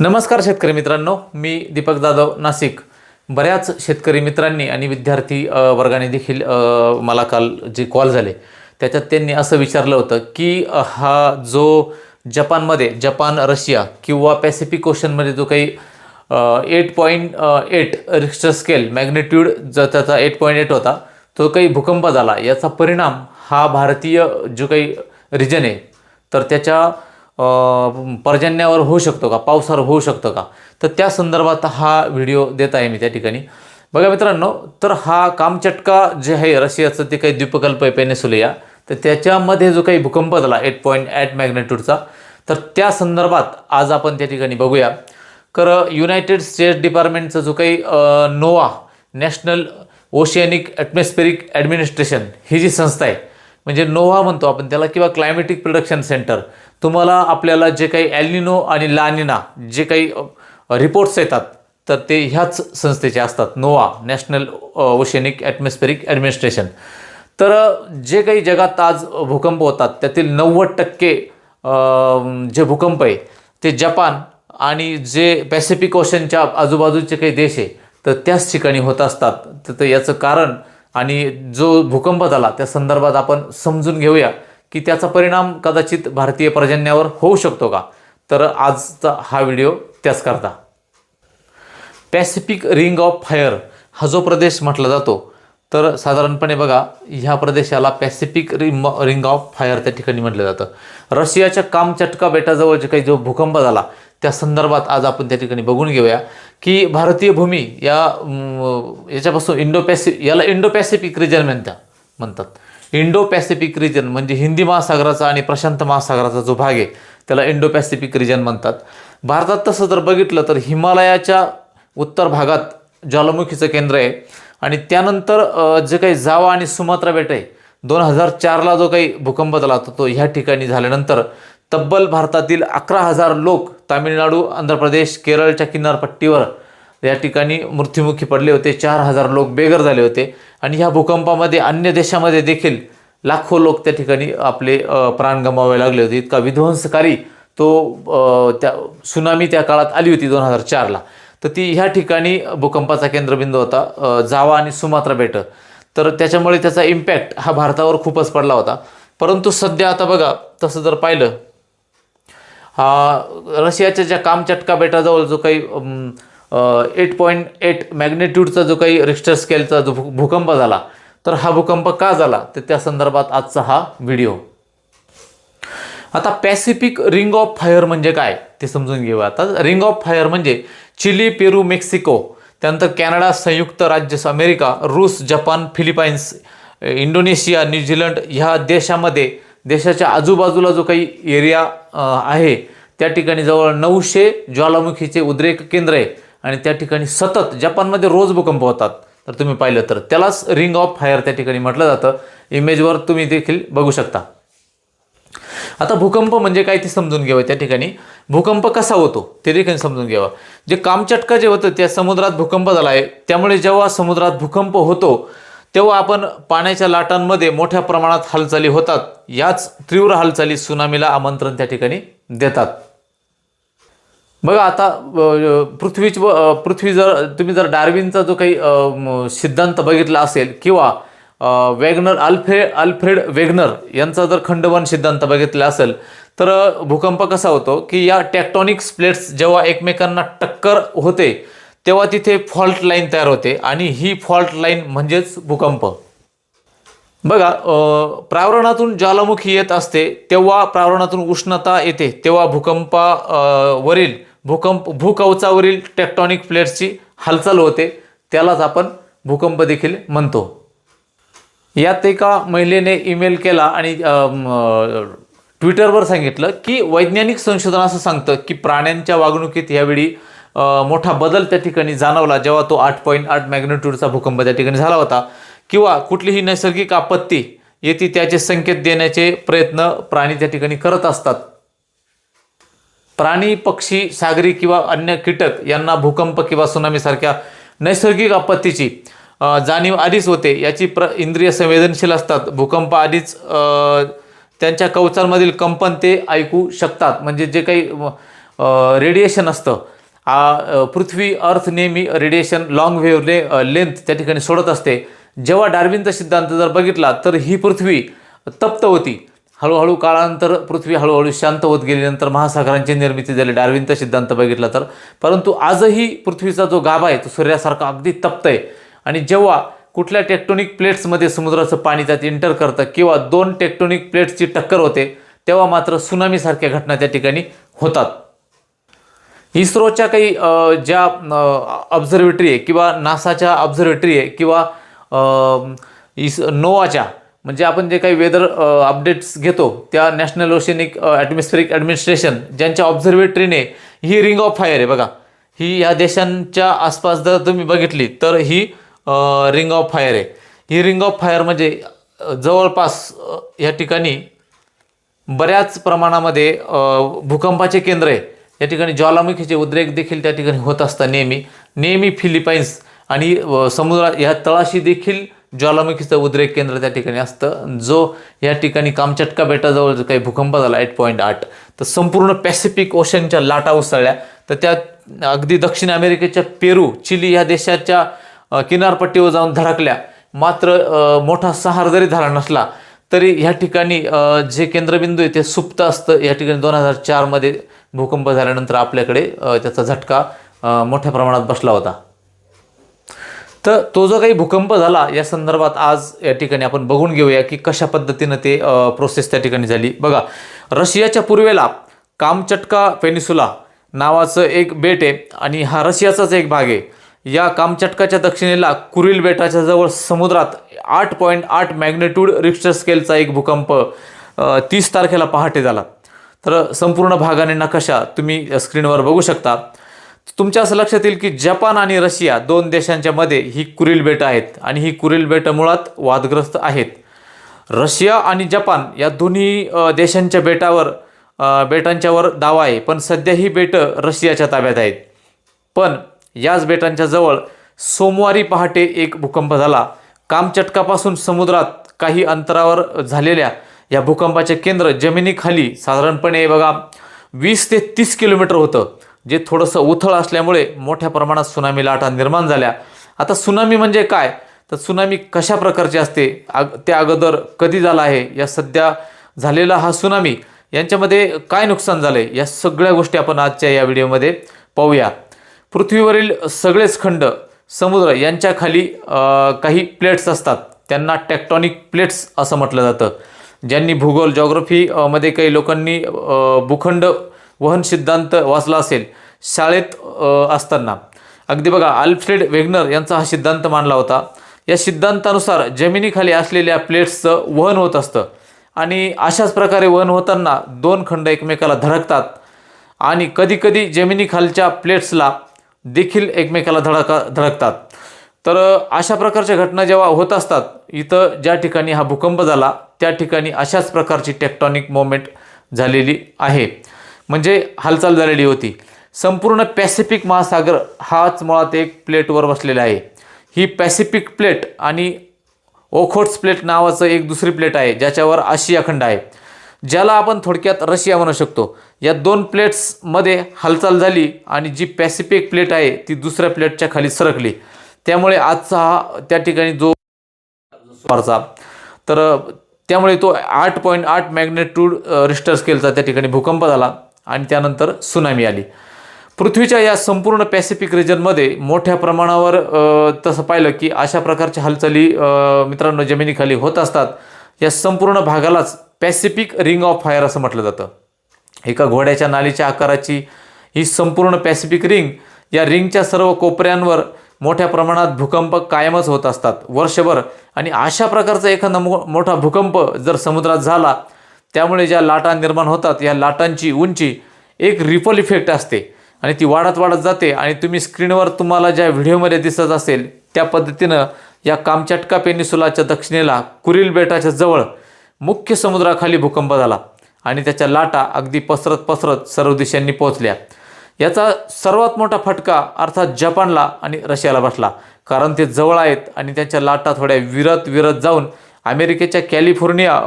नमस्कार शेतकरी मित्रांनो मी दीपक जाधव नाशिक. बऱ्याच शेतकरी मित्रांनी आणि विद्यार्थी वर्गाने देखील मला काल जे कॉल झाले त्याच्यात त्यांनी असं विचारलं होतं की हा जो जपानमध्ये जपान रशिया किंवा पॅसिफिक ओशनमध्ये जो काही eight point eight Richter scale magnitude जो त्याचा एट पॉईंट एट होता तो काही भूकंप झाला. याचा परिणाम हा भारतीय जो काही रिजन आहे तर त्याच्या पर्जन्यावर होऊ शकतो का? पावसावर होऊ शकतो का? तर त्या संदर्भात हा व्हिडिओ देत आहे मी त्या ठिकाणी. बघा मित्रांनो तर हा कामचटका जे आहे रशियाचं ते काही द्वीपकल्प आहे पेनेसुलिया तर त्याच्यामध्ये जो काही भूकंप झाला एट पॉईंट ॲट मॅग्नेट्यूडचा तर त्या संदर्भात आज आपण त्या ठिकाणी बघूया. तर युनायटेड स्टेट्स डिपार्टमेंटचं जो काही NOAA national oceanic atmospheric administration ही जी संस्था आहे म्हणजे नोव्हा म्हणतो आपण त्याला किंवा क्लायमेटिक प्रोडक्शन सेंटर तुम्हाला आपल्याला जे काही ॲलिनो आणि लानिना जे काही रिपोर्ट्स येतात तर ते ह्याच संस्थेचे असतात. NOAA national oceanic atmospheric administration तर जे काही जगात आज भूकंप होतात त्यातील नव्वद टक्के जे भूकंप आहे ते जपान आणि जे पॅसिफिक ओशनच्या आजूबाजूचे काही देश आहे तर त्याच ठिकाणी होत असतात. तर ते याचं कारण आणि जो भूकंप झाला त्या संदर्भात आपण समजून घेऊया. की त्याचा परिणाम कदाचित भारतीय पर्जन्यावर होऊ शकतो का? तर आजचा हा व्हिडिओ त्याच करता. पॅसिफिक रिंग ऑफ फायर हा जो प्रदेश म्हटला जातो तर साधारणपणे बघा ह्या प्रदेशाला Pacific rim ring of fire त्या ठिकाणी म्हटलं जातं. रशियाच्या कामचटका बेटाजवळ जे काही जो भूकंप झाला त्या संदर्भात आज आपण त्या ठिकाणी बघून घेऊया की भारतीय भूमी या याच्यापासून इंडो पॅसि याला इंडो पॅसिफिक रिजन म्हणतात म्हणतात. इंडो पॅसिफिक रिजन म्हणजे हिंदी महासागराचा आणि प्रशांत महासागराचा जो भाग आहे त्याला इंडो पॅसिफिक रिजन म्हणतात. भारतात तसं जर बघितलं तर हिमालयाच्या उत्तर भागात ज्वालामुखीचं केंद्र आहे आणि त्यानंतर जे काही जावा आणि सुमात्रा बेट आहे दोन हजार चारला जो काही भूकंप झाला होता तो ह्या ठिकाणी झाल्यानंतर तब्बल भारतातील अकरा हजार लोक तामिळनाडू आंध्र प्रदेश केरळच्या किनारपट्टीवर या ठिकाणी मृत्युमुखी पडले होते. चार हजार लोक बेघर झाले होते. आणि ह्या भूकंपामध्ये अन्य देशामध्ये देखील लाखो लोक त्या ठिकाणी आपले प्राण गमावे लागले होते. इतका विध्वंसकारी तो त्या सुनामी त्या काळात आली होती दोन हजार चारला. तर ती ह्या ठिकाणी भूकंपाचा केंद्रबिंदू होता जावा आणि सुमात्रा बेट. तर त्याच्यामुळे त्याचा इम्पॅक्ट हा भारतावर खूपच पडला होता. परंतु सध्या आता बघा तसं जर पाहिलं हा रशियाच्या ज्या कामचटका बेटाजवळ जो काही एट पॉईंट एट मॅग्नेट्यूडचा जो काही रिक्टर स्केलचा जो भू- भूकंप झाला तर हा भूकंप का झाला? तर त्या संदर्भात आजचा हा व्हिडिओ आता पॅसिफिक रिंग ऑफ फायर म्हणजे काय? ते समजून घेऊया. आता रिंग ऑफ फायर म्हणजे चिली पेरू मेक्सिको त्यानंतर कॅनडा संयुक्त राज्य अमेरिका रूस जपान फिलिपाईन्स इंडोनेशिया न्यूझीलंड ह्या देशामध्ये देशाच्या आजूबाजूला जो काही एरिया आहे त्या ठिकाणी जवळ नऊशे ज्वालामुखीचे उद्रेक केंद्र आहे. आणि त्या ठिकाणी सतत जपानमध्ये रोज भूकंप होतात. तर तुम्ही पाहिलं तर त्यालाच रिंग ऑफ फायर त्या ठिकाणी म्हटलं जातं. इमेजवर तुम्ही देखील बघू शकता. आता भूकंप म्हणजे काय ते समजून घ्यावं त्या ठिकाणी. भूकंप कसा होतो ते देखील समजून घ्यावं. जे कामचटका जे होतं त्या समुद्रात भूकंप झाला आहे त्यामुळे जेव्हा समुद्रात भूकंप होतो तेव्हा आपण पाण्याच्या लाटांमध्ये मोठ्या प्रमाणात हालचाली होतात. याच तीव्र हालचाली सुनामीला आमंत्रण त्या ठिकाणी देतात. बघा आता अ, पृथ्वीच पृथ्वी जर तुम्ही जर डार्विनचा जो काही सिद्धांत बघितला असेल किंवा वेगनर अल्फ्रे अल्फ्रेड वेगनर यांचा जर खंडवन सिद्धांत बघितला असेल तर भूकंप कसा होतो की या टेक्टॉनिक्स प्लेट्स जेव्हा एकमेकांना टक्कर होते तेव्हा तिथे फॉल्ट लाईन तयार होते आणि ही फॉल्ट लाईन म्हणजेच भूकंप. बघा प्रावरणातून ज्वालामुखी येत असते तेव्हा प्रावरणातून उष्णता येते तेव्हा भूकंपा वरील भूकंप भूकवचावरील टेक्टॉनिक प्लेट्सची हालचाल होते त्यालाच आपण भूकंप देखील म्हणतो. यात एका महिलेने ईमेल केला आणि ट्विटरवर सांगितलं की वैज्ञानिक संशोधन असं सांगतं की प्राण्यांच्या वागणुकीत यावेळी मोठा बदल त्या ठिकाणी जाणवला जेव्हा तो आठ पॉईंट आठ मॅग्नेट्यूडचा भूकंप त्या ठिकाणी झाला होता. किंवा कुठलीही नैसर्गिक आपत्ती येते त्याचे संकेत देण्याचे प्रयत्न प्राणी त्या ठिकाणी करत असतात. प्राणी पक्षी सागरी किंवा अन्य कीटक यांना भूकंप किंवा सुनामीसारख्या नैसर्गिक आपत्तीची जाणीव आधीच होते याची प्र इंद्रिय संवेदनशील असतात. भूकंप आधीच त्यांच्या कवचांमधील कंपन ते ऐकू शकतात. म्हणजे जे काही रेडिएशन असतं. आ, पृथ्वी अर्थ नेहमी रेडिएशन लॉंग वेव्ह लेंथ त्या ठिकाणी सोडत असते. जेव्हा डार्विनचा सिद्धांत जर बघितला तर ही पृथ्वी तप्त होती. हळूहळू काळानंतर पृथ्वी हळूहळू शांत होत गेली नंतर महासागरांची निर्मिती झाली. डार्विनचा सिद्धांत बघितला तर. परंतु आजही पृथ्वीचा जो गाभा आहे तो सूर्यासारखा अगदी तप्त आहे. आणि जेव्हा कुठल्या टेक्टोनिक प्लेट्समध्ये समुद्राचं पाणी त्यात एंटर करतं किंवा दोन टेक्टोनिक प्लेट्सची टक्कर होते तेव्हा मात्र सुनामीसारख्या घटना त्या ठिकाणी होतात. इस्रोच्या काही ज्या ऑब्झर्वेटरी आहे किंवा नासाच्या ऑब्झर्वेटरी आहे किंवा इस नोवाच्या म्हणजे आपण जे काही वेदर अपडेट्स घेतो त्या नॅशनल ओशनिक ॲटमॉस्फेरिक ॲडमिनिस्ट्रेशन ज्यांच्या ऑब्झर्वेटरीने ही रिंग ऑफ फायर आहे बघा. ही या देशांच्या आसपास जर तुम्ही बघितली तर ही रिंग ऑफ फायर आहे. ही रिंग ऑफ फायर म्हणजे जवळपास या ठिकाणी बऱ्याच प्रमाणामध्ये भूकंपाचे केंद्र आहे. या ठिकाणी ज्वालामुखीचे उद्रेक देखील त्या ठिकाणी होत असतात नेहमी. नेहमी फिलिपाईन्स आणि समुद्रा या तळाशी देखील ज्वालामुखीचं उद्रेक केंद्र त्या ठिकाणी असतं. जो या ठिकाणी कामचटका बेटाजवळ जो काही भूकंप झाला एट पॉईंट आठ तर संपूर्ण पॅसिफिक ओशनच्या लाटा उसळल्या. तर त्या अगदी दक्षिण अमेरिकेच्या पेरू चिली या देशाच्या किनारपट्टीवर जाऊन धडकल्या. मात्र मोठा सहार जरी झाला नसला तरी ह्या ठिकाणी जे केंद्रबिंदू आहे ते सुप्त असतं. या ठिकाणी दोन हजार चारमध्ये भूकंप झाल्यानंतर आपल्याकडे त्याचा झटका मोठ्या प्रमाणात बसला होता. तर तो जो काही भूकंप झाला या संदर्भात आज या ठिकाणी आपण बघून घेऊया की कशा पद्धतीनं ते प्रोसेस त्या ठिकाणी झाली. बघा रशियाच्या पूर्वेला कामचटका पेनिसुला नावाचं एक बेट आहे आणि हा रशियाचाच एक भाग आहे. या कामचटकाच्या दक्षिणेला कुरिल बेटाच्या जवळ समुद्रात आठ पॉईंट आठ मॅग्नेट्यूड रिक्स्टर स्केलचा एक भूकंप तीस तारखेला पहाटे झाला. तर संपूर्ण भागाने नकाशा तुम्ही स्क्रीनवर बघू शकता. तुमच्या असं लक्षात येईल की जपान आणि रशिया दोन देशांच्या मध्ये ही कुरील बेटं आहेत आणि ही कुरील बेटं मुळात वादग्रस्त आहेत. रशिया आणि जपान या दोन्ही देशांच्या बेटावर बेटांच्यावर दावा आहे. पण सध्या ही बेटं रशियाच्या ताब्यात आहेत. पण याच बेटांच्या जवळ सोमवारी पहाटे एक भूकंप झाला. कामचटकापासून समुद्रात काही अंतरावर झालेल्या या भूकंपाचे केंद्र जमिनीखाली साधारणपणे बघा वीस ते तीस किलोमीटर होतं. जे थोडंसं उथळ असल्यामुळे मोठ्या प्रमाणात सुनामी लाटा निर्माण झाल्या. आता सुनामी म्हणजे काय? तर सुनामी कशा प्रकारची असते? आग त्या अगोदर कधी झाला आहे? या सध्या झालेला हा सुनामी यांच्यामध्ये काय नुकसान झालं आहे या सगळ्या गोष्टी आपण आजच्या या व्हिडिओमध्ये पाहूया. पृथ्वीवरील सगळेच खंड समुद्र यांच्या खाली काही प्लेट्स असतात. त्यांना टेक्टॉनिक प्लेट्स असं म्हटलं जातं. ज्यांनी भूगोल जॉग्रफीमध्ये काही लोकांनी भूखंड वहन सिद्धांत वाचला असेल शाळेत असताना. अगदी बघा आल्फ्रेड वेगनर यांचा हा सिद्धांत मांडला होता. या सिद्धांतानुसार जमिनीखाली असलेल्या प्लेट्सचं वहन होत असतं. आणि अशाच प्रकारे वहन होताना दोन खंड एकमेकाला धडकतात. आणि कधीकधी जमिनीखालच्या प्लेट्सला देखील एकमेकाला धडका धडकतात. तर अशा प्रकारच्या घटना जेव्हा होत असतात इथं ज्या ठिकाणी हा भूकंप झाला त्या ठिकाणी अशाच प्रकारची टेक्टॉनिक मोमेंट झालेली आहे. म्हणजे हालचाल झालेली होती. संपूर्ण पॅसिफिक महासागर हाच मुळात एक प्लेटवर बसलेला आहे. ही पॅसिफिक प्लेट आणि ओखोट्स प्लेट नावाचं एक दुसरी प्लेट आहे ज्याच्यावर आशिया खंड आहे. ज्याला आपण थोडक्यात रशिया म्हणू शकतो. या दोन प्लेट्समध्ये हालचाल झाली आणि जी पॅसिफिक प्लेट आहे ती दुसऱ्या प्लेटच्या खाली सरकली. त्यामुळे आजचा हा त्या ठिकाणी जो सुमारचा तर त्यामुळे तो आठ पॉईंट आठ मॅग्नेट्यूड रिस्टर स्केलचा त्या ठिकाणी भूकंप झाला. आणि त्यानंतर सुनामी आली. पृथ्वीच्या या संपूर्ण पॅसिफिक रिजनमध्ये मोठ्या प्रमाणावर तसं पाहिलं की अशा प्रकारच्या हालचाली मित्रांनो जमिनीखाली होत असतात. या संपूर्ण भागालाच पॅसिफिक रिंग ऑफ फायर असं म्हटलं जातं. एका घोड्याच्या नालीच्या आकाराची ही संपूर्ण पॅसिफिक रिंग या रिंगच्या सर्व कोपऱ्यांवर मोठ्या प्रमाणात भूकंप कायमच होत असतात. वर्षभर आणि अशा प्रकारचा एखादा मो मोठा भूकंप जर समुद्रात झाला त्यामुळे ज्या लाटा निर्माण होतात या लाटांची उंची एक रिपल इफेक्ट असते आणि ती वाढत वाढत जाते आणि तुम्ही स्क्रीनवर तुम्हाला ज्या व्हिडिओमध्ये दिसत असेल त्या पद्धतीनं या कामचटका पेनिसुलाच्या दक्षिणेला कुरिल बेटाच्या जवळ मुख्य समुद्राखाली भूकंप झाला आणि त्याच्या लाटा अगदी पसरत पसरत सर्व दिशांनी पोहोचल्या. याचा सर्वात मोठा फटका अर्थात जपानला आणि रशियाला बसला कारण ते जवळ आहेत आणि त्यांच्या लाटा थोड्या विरत विरत जाऊन अमेरिकेच्या कॅलिफोर्निया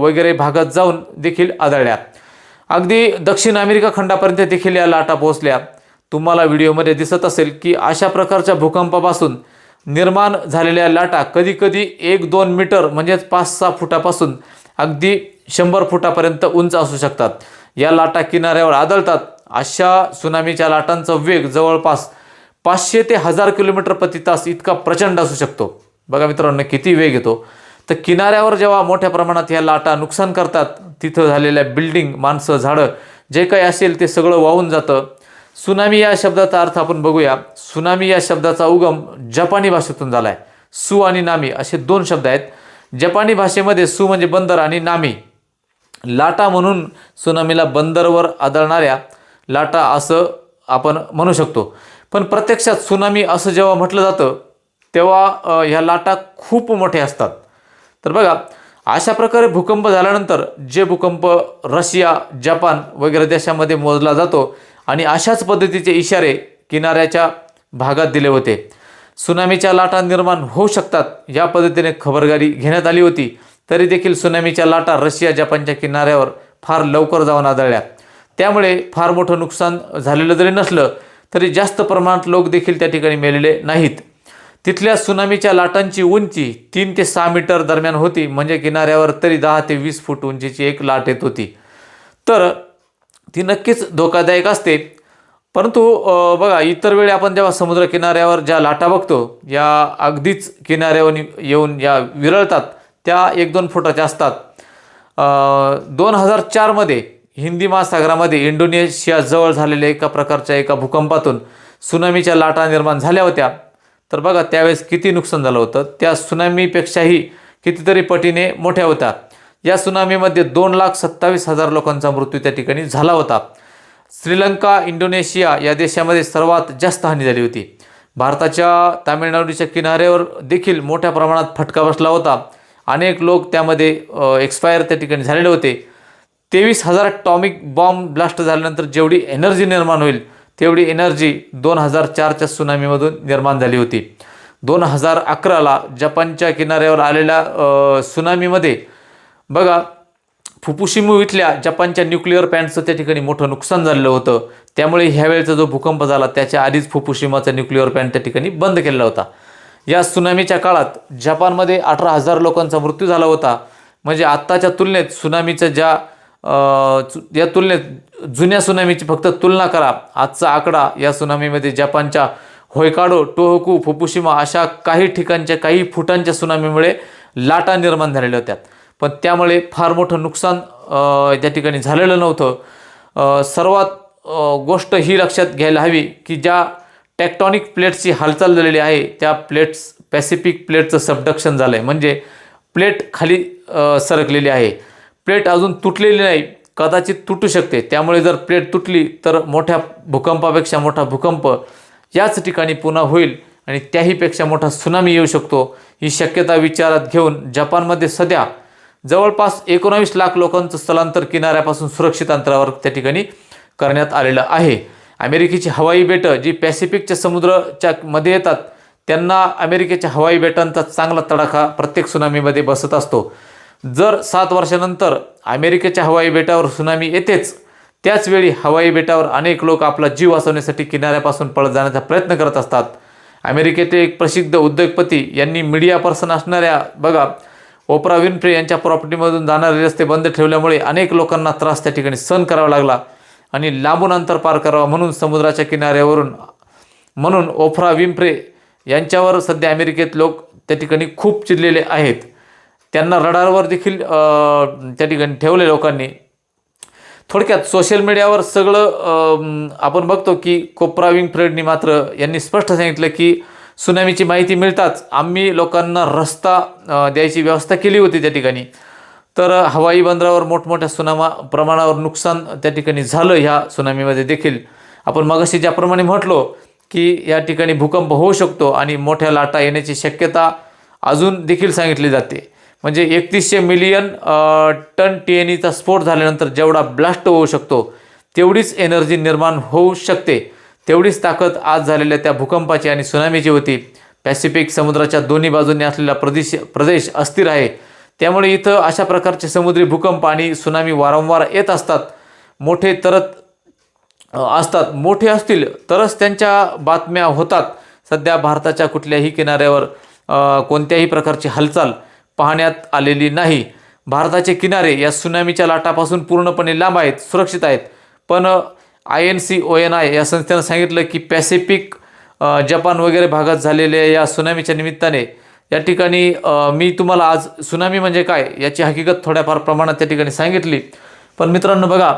वगैरे भागात जाऊन देखील आदळल्या. अगदी दक्षिण अमेरिका खंडापर्यंत देखील या लाटा पोहोचल्या. तुम्हाला व्हिडिओमध्ये दिसत असेल की अशा प्रकारच्या भूकंपापासून निर्माण झालेल्या लाटा कधीकधी एक दोन मीटर म्हणजेच पाच सहा फुटापासून अगदी शंभर फुटापर्यंत उंच असू शकतात. या लाटा किनाऱ्यावर आदळतात. अशा सुनामीच्या लाटांचा वेग जवळपास पाचशे ते हजार किलोमीटर प्रति तास इतका प्रचंड असू शकतो. बघा मित्रांनो किती वेग येतो. तर किनाऱ्यावर जेव्हा मोठ्या प्रमाणात ह्या लाटा नुकसान करतात तिथं झालेल्या बिल्डिंग माणसं झाडं जे काही असेल ते सगळं वाहून जातं. सुनामी या शब्दाचा अर्थ आपण बघूया. सुनामी या शब्दाचा उगम जपानी भाषेतून झाला आहे सु आणि नामी असे दोन शब्द आहेत. जपानी भाषेमध्ये सु म्हणजे बंदर आणि नामी. लाटा म्हणून सुनामीला बंदरवर आदळणाऱ्या लाटा असं आपण म्हणू शकतो. पण प्रत्यक्षात सुनामी असं जेव्हा म्हटलं जातं तेव्हा ह्या लाटा खूप मोठ्या असतात. तर बघा अशा प्रकारे भूकंप झाल्यानंतर जे भूकंप रशिया जपान वगैरे देशामध्ये मोजला जातो आणि अशाच पद्धतीचे इशारे किनाऱ्याच्या भागात दिले होते. सुनामीच्या लाटा निर्माण होऊ शकतात या पद्धतीने खबरदारी घेण्यात आली होती. तरी देखील सुनामीच्या लाटा रशिया जपानच्या किनाऱ्यावर फार लवकर जाऊन आदळल्या. त्यामुळे फार मोठं नुकसान झालेलं जरी नसलं तरी जास्त प्रमाणात लोक देखील त्या ठिकाणी मेलेले नाहीत. तिथल्या सुनामीच्या लाटांची उंची तीन ते सहा मीटर दरम्यान होती. म्हणजे किनाऱ्यावर तरी दहा ते वीस फूट उंचीची एक लाट येत होती. तर ती नक्कीच धोकादायक असते. परंतु बघा इतर वेळी आपण जेव्हा समुद्र किनाऱ्यावर ज्या लाटा बघतो या अगदीच किनाऱ्यावर येऊन या विरळतात त्या एक दोन फुटाच्या असतात. दोन हजार चारमध्ये हिंदी महासागरामध्ये इंडोनेशियाजवळ झालेल्या एका प्रकारच्या एका भूकंपातून सुनामीच्या लाटा निर्माण झाल्या होत्या. तर बघा त्यावेळेस किती नुकसान झालं होतं. त्या सुनामीपेक्षाही कितीतरी पटीने मोठ्या होत्या. या सुनामीमध्ये दोन लाख सत्तावीस हजार लोकांचा मृत्यू त्या ठिकाणी झाला होता. श्रीलंका इंडोनेशिया या देशामध्ये सर्वात जास्त हानी झाली होती. भारताच्या तामिळनाडूच्या किनाऱ्यावर देखील मोठ्या प्रमाणात फटका बसला होता. अनेक लोक त्यामध्ये एक्सपायर त्या ठिकाणी झालेले होते. तेवीस हजार टॉमिक बॉम्ब ब्लास्ट झाल्यानंतर जेवढी एनर्जी निर्माण होईल तेवढी एनर्जी दोन हजार चारच्या सुनामीमधून निर्माण झाली होती. दोन हजार अकराला जपानच्या किनाऱ्यावर आलेल्या सुनामीमध्ये बघा फुफुशिमू इथल्या जपानच्या न्यूक्लिअर प्लॅन्टचं त्या ठिकाणी मोठं नुकसान झालेलं होतं. त्यामुळे ह्यावेळेचा जो भूकंप झाला त्याच्या आधीच फुफुशिमाचा न्यूक्लिअर प्लॅन्ट त्या ठिकाणी बंद केलेला होता. या सुनामीच्या काळात जपानमध्ये अठरा हजार लोकांचा मृत्यू झाला होता. म्हणजे आत्ताच्या तुलनेत सुनामीच्या ज्या या तुलनेत जुन्या सुनामीची फक्त तुलना करा. आजचा आकडा या सुनामीमध्ये जपानच्या होयकाडो टोहकू फुफुशिमा अशा काही ठिकाणच्या काही फुटांच्या सुनामीमुळे लाटा निर्माण झालेल्या होत्या. पण त्यामुळे फार मोठं नुकसान त्या ठिकाणी झालेलं नव्हतं. सर्वात गोष्ट ही लक्षात घ्यायला हवी की ज्या टेक्टॉनिक प्लेट्सची हालचाल झालेली आहे त्या प्लेट्स पॅसिफिक प्लेटचं सबडक्शन झालं आहे म्हणजे प्लेट खाली सरकलेली आहे. प्लेट अजून तुटलेली नाही कदाचित तुटू शकते. त्यामुळे जर प्लेट तुटली तर मोठ्या भूकंपापेक्षा मोठा भूकंप याच ठिकाणी पुन्हा होईल आणि त्याहीपेक्षा मोठा सुनामी येऊ शकतो. ही शक्यता विचारात घेऊन जपानमध्ये सध्या जवळपास एकोणावीस लाख लोकांचं स्थलांतर किनाऱ्यापासून सुरक्षित अंतरावर त्या ठिकाणी करण्यात आलेलं आहे. अमेरिकेची हवाई बेटं जी पॅसिफिकच्या समुद्राच्या मध्ये येतात त्यांना अमेरिकेच्या हवाई बेटांचा चांगला तडाखा प्रत्येक सुनामीमध्ये बसत असतो. जर सात वर्षानंतर अमेरिकेच्या हवाई बेटावर सुनामी येतेच त्याचवेळी हवाई बेटावर अनेक लोक आपला जीव वाचवण्यासाठी किनाऱ्यापासून पळत जाण्याचा प्रयत्न करत असतात. अमेरिकेचे एक प्रसिद्ध उद्योगपती यांनी मीडिया पर्सन असणाऱ्या बघा ओपरा विनफ्रे यांच्या प्रॉपर्टीमधून जाणारे रस्ते बंद ठेवल्यामुळे अनेक लोकांना त्रास त्या ठिकाणी सहन करावा लागला आणि लांबून अंतर पार करावा म्हणून समुद्राच्या किनाऱ्यावरून म्हणून ओफ्रा विम्फ्रे यांच्यावर सध्या अमेरिकेत लोक त्या ठिकाणी खूप चिडलेले आहेत. त्यांना रडारवर देखील त्या ठिकाणी ठेवले लोकांनी. थोडक्यात सोशल मीडियावर सगळं आपण बघतो की कोपरा विंगफ्रेडनी मात्र यांनी स्पष्ट सांगितलं की सुनामीची माहिती मिळताच आम्ही लोकांना रस्ता द्यायची व्यवस्था केली होती त्या ठिकाणी. तर हवाई बंदरावर मोठमोठ्या सुनामा प्रमाणावर नुकसान त्या ठिकाणी झालं ह्या सुनामीमध्ये देखील. आपण मगाशी ज्याप्रमाणे म्हटलो की या ठिकाणी भूकंप होऊ शकतो आणि मोठ्या लाटा येण्याची शक्यता अजून देखील सांगितली जाते. म्हणजे एकतीसशे मिलियन टन टी एन ईचा स्फोट झाल्यानंतर जेवढा ब्लास्ट होऊ शकतो तेवढीच एनर्जी निर्माण होऊ शकते. तेवढीच ताकद आज झालेल्या त्या भूकंपाची आणि सुनामीची होती. पॅसिफिक समुद्राच्या दोन्ही बाजूंनी असलेला प्रदेश प्रदेश अस्थिर आहे. त्यामुळे इथं अशा प्रकारचे समुद्री भूकंप आणि सुनामी वारंवार येत असतात. मोठे तरत असतात. मोठे असतील तरच त्यांच्या बातम्या होतात. सध्या भारताच्या कुठल्याही किनाऱ्यावर कोणत्याही प्रकारची हालचाल पाहण्यात आलेली नाही. भारताचे किनारे या सुनामीच्या लाटापासून पूर्णपणे लांब आहेत सुरक्षित आहेत. पण I N C O N I या संस्थेनं सांगितलं की पॅसिफिक जपान वगैरे भागात झालेल्या या सुनामीच्या निमित्ताने या ठिकाणी मी तुम्हाला आज सुनामी म्हणजे काय याची हकीकत थोड्याफार प्रमाणात त्या ठिकाणी सांगितली. पण मित्रांनो बघा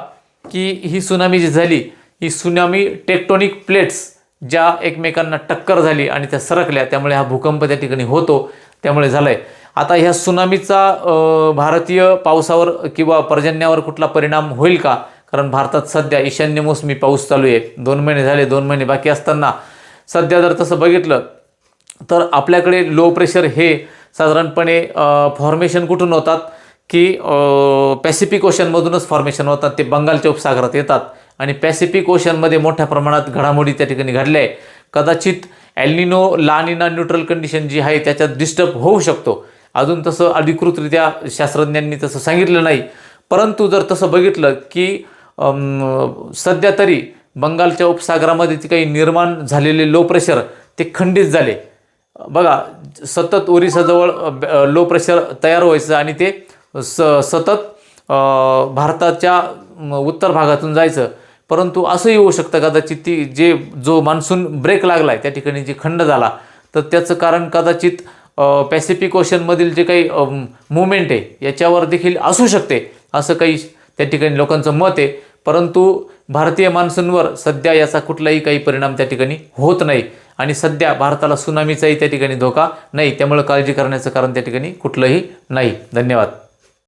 की ही सुनामी जी झाली ही सुनामी टेक्टोनिक प्लेट्स ज्या एकमेकांना टक्कर झाली आणि त्या सरकल्या त्यामुळे हा भूकंप त्या ठिकाणी होतो त्यामुळे झाला आहे आता ह्या सुनामीचा भारतीय पावसावर किंवा पर्जन्यावर कुठला परिणाम होईल का? कारण भारतात सध्या ईशान्य मोसमी पाऊस चालू आहे. दोन महिने झाले दोन महिने बाकी असताना सध्या जर तसं बघितलं तर आपल्याकडे लो प्रेशर हे साधारणपणे फॉर्मेशन कुठून होतात की पॅसिफिक ओशनमधूनच फॉर्मेशन होतात. ते बंगालच्या उपसागरात येतात. आणि पॅसिफिक ओशनमध्ये मोठ्या प्रमाणात घडामोडी त्या ठिकाणी घडल्या आहे कदाचित ॲल्निनो लानिना न्यूट्रल कंडिशन जी आहे त्याच्यात डिस्टर्ब होऊ शकतो. अजून तसं अधिकृतरित्या शास्त्रज्ञांनी तसं सांगितलं नाही. परंतु जर तसं बघितलं की सध्या तरी बंगालच्या उपसागरामध्ये ते काही निर्माण झालेले लो प्रेशर ते खंडित झाले. बघा सतत ओरिसाजवळ लो प्रेशर तयार व्हायचं आणि ते स सतत भारताच्या उत्तर भागातून जायचं. परंतु असंही होऊ शकतं कदाचित ती जे जो मान्सून ब्रेक लागला आहे त्या ठिकाणी जे खंड झाला तर त्याचं कारण कदाचित पॅसिफिक ओशनमधील जे काही मुवमेंट आहे याच्यावर देखील असू शकते असं काही त्या ठिकाणी लोकांचं मत आहे. परंतु भारतीय मान्सूनवर सध्या याचा कुठलाही काही परिणाम त्या ठिकाणी होत नाही. आणि सध्या भारताला सुनामीचाही त्या ठिकाणी धोका नाही. त्यामुळे काळजी करण्याचं कारण त्या ठिकाणी कुठलंही नाही. धन्यवाद.